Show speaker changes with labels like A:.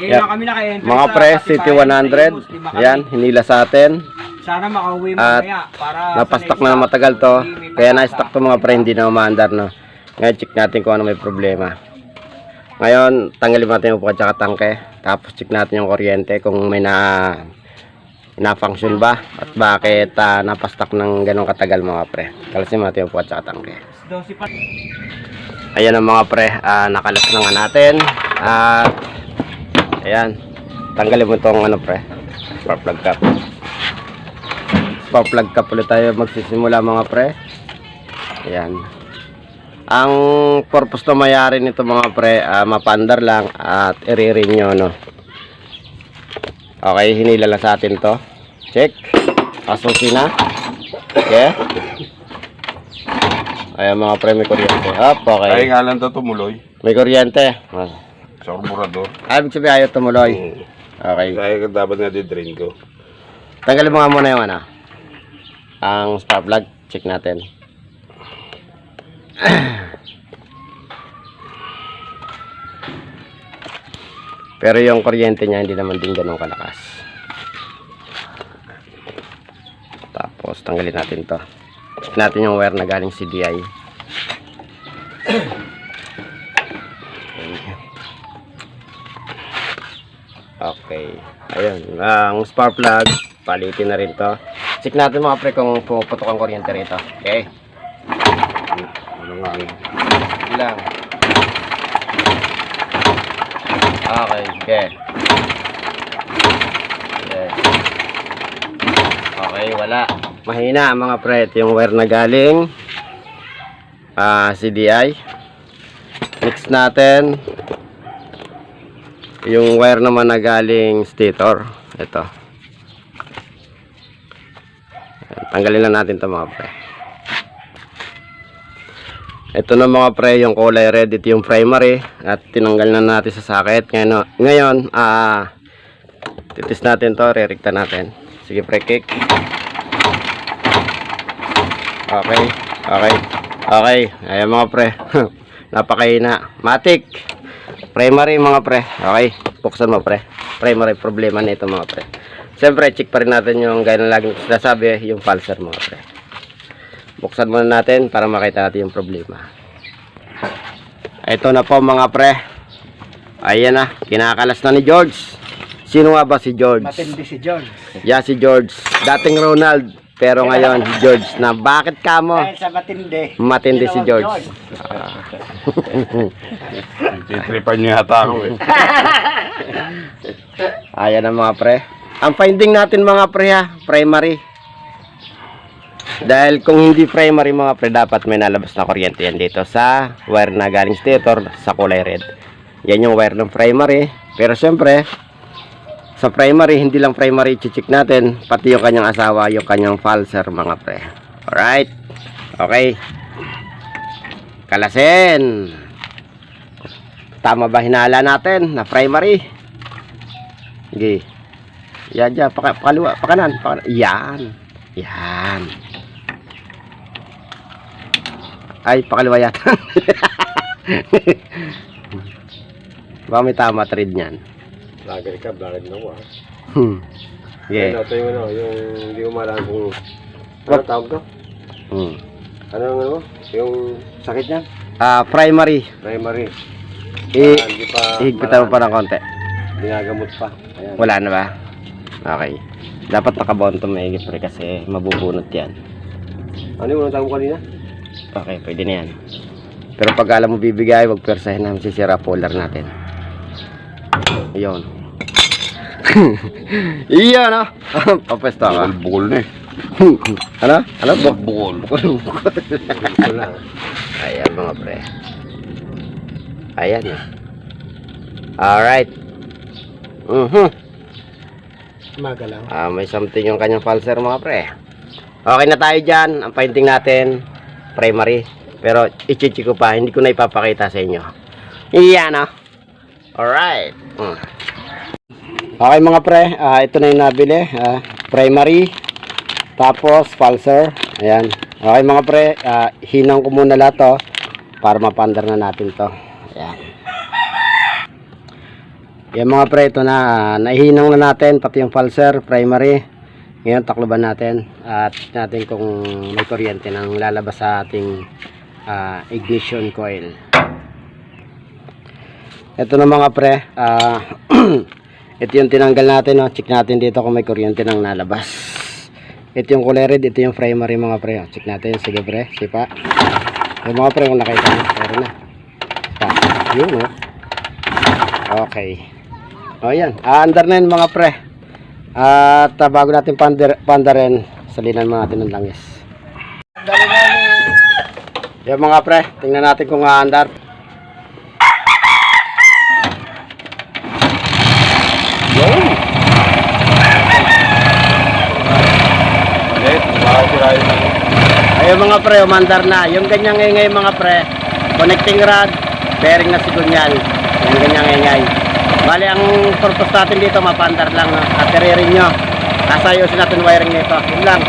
A: Eh,
B: Yan.
A: na kami naka-enter
B: Mga
A: sa
B: pre, City
A: Primus,
B: 100.
A: lima kami.
B: Yan, hinila sa atin.
A: Sana makauwi mo
B: At
A: kaya para
B: Napastak
A: sa
B: na matagal to. Kaya na-stock to mga pre, hindi na umaandar no. Ngayon, check natin kung ano may problema. Ngayon, tanggalin natin yung upo at saka tangke. Tapos check natin yung kuryente kung may na na-function ba at bakit ah, napastak ng ganong katagal mga pre. Kalasin natin yung upo at saka tangke.
A: 12 pa.
B: Ayan ang mga pre, ah, nakalas na nga natin. At ayan, tanggalin mo itong ano pre, spark plug cap. Spark plug cap ulit tayo magsisimula mga pre. Ayan. Ang purpose na mayari nito mga pre, ah, mapandar lang at iririn nyo no. Okay, hinila lang sa atin to. Check. Pasusi na. Okay. Ayan mga pre, may kuryente. Up, okay.
C: Ay nga lang to tumuloy.
B: May kuryente. Ah.
C: Sa karburador.
B: Ah, ibig sabihin ayaw tumuloy. Okay.
C: Kaya dapat na di-drain ko.
B: Tanggalin mo nga muna yung ano. Ang spark plug. Check natin. Pero yung kuryente niya hindi naman din ganun kalakas. Tapos tanggalin natin to. Check natin yung wire na galing CDI. Okay. Ayun. Ang spark plug. Palitin na rin to. Check natin mga pre kung pumuputok ang kuryente rito. Okay.
C: Ano nga ano.
B: Ilang. Okay. Okay. Okay. Wala. Mahina mga pre. Yung wire na galing. Ah, CDI. Next natin. Yung wire naman na galing stator. Ito. Tanggalin lang natin ito mga pre. Ito na mga pre, yung kulay red, ito yung primary. At tinanggal na natin sa socket. Ngayon, ngayon ah, titis natin to, rerikta natin. Sige pre, kick. Okay, okay, okay. Ayan mga pre. Napakahina. Matic. Primary mga pre. Okay, buksan mo pre. Primary problema nito mga pre. Siyempre, check pa rin natin yung gaya na laging sinasabi, yung pulsar mga pre. Buksan muna natin para makita natin yung problema. Ito na po mga pre. Ayan na, kinakalas na ni George. Sino nga ba si George?
A: Matindi si John.
B: Yeah, si George. Dating Ronald, pero ngayon George na. Bakit ka mo?
A: Dahil sa matindi.
B: Matindi si George.
C: Titripan niyo yata ako eh.
B: Ayan ang mga pre. Ang finding natin mga pre ha, primary. Dahil kung hindi primary mga pre, dapat may nalabas na kuryente yan dito sa wire na galing stator sa kulay red. Yan yung wire ng primary. Pero syempre, sa primary, hindi lang primary check natin, pati yung kanyang asawa, yung kanyang falser mga pre. Alright? Okay. Kalasin. Tama ba hinala natin na primary? Sige. Yan, yan. Paka, pakaliwa, pakanan, pakanan. Yan. Yan. Ay, pakaliwa yata. Baka may tama thread niyan.
C: Vlogger ka, vlogger na ako ah.
B: Hmm. Sige.
C: Ito yung ano, yung hindi ko malaman kung... Ano tawag to?
B: Hmm.
C: Ano ang ano? Yung sakit niyan?
B: Ah, primary.
C: Primary.
B: I,
C: Ah, hindi pa...
B: ihigpitan mo pa ng konti.
C: Ginagamot pa. Ayan.
B: Wala na ba? Okay. Dapat nakabonto maigit pre kasi mabubunot yan.
C: Ano yung unang tawag mo kanina?
B: Okay, pwede na yan. Pero pag alam mo bibigay, wag persahin namin sisira polar natin. Iyon. Iyon, no? Papesto ka.
C: Bukol na eh.
B: ano? Ano? Buk
C: Bukol.
B: bukol. Ayan mga pre. Ayan. Alright. Mhm.
A: Maga lang.
B: Ah, may something yung kanyang pulser mga pre. Okay na tayo dyan. Ang painting natin, primary. Pero ichichi ko pa, hindi ko na ipapakita sa inyo. Iyan ah. Alright. Mm. Okay mga pre, ah, ito na yung nabili. Ah, primary. Tapos pulser. Ayan. Okay mga pre, ah, hinang ko muna lahat to para mapandar na natin to. Ayan. Yan mga pre, ito na, ah, naihinang na natin, pati yung pulser, primary. Ngayon, takloban natin. At natin kung may kuryente nang lalabas sa ating ah, ignition coil. Ito na mga pre, ah, ito yung tinanggal natin, no? check natin dito kung may kuryente nang nalabas. Ito yung kulay red, ito yung primary mga pre. oh. Check natin, sige pre, sipa. Yung mga pre, kung nakita nyo, meron na. Pa, yun oh. Okay. O yan, aandar na yun mga pre. At ah, bago natin pandar, pandarin, salinan mo natin ng langis. Yan mga pre, tingnan natin kung aandar. Yun!
C: Ulit, makakasira yun.
B: Ayun mga pre, umandar na. Yung ganyang ingay mga pre, connecting rod, bearing na sigunyan. Yung ganyang ingay. Bali, ang purpose natin dito, mapandar lang. At rin nyo. Tapos ayusin natin wiring nito. Yun lang.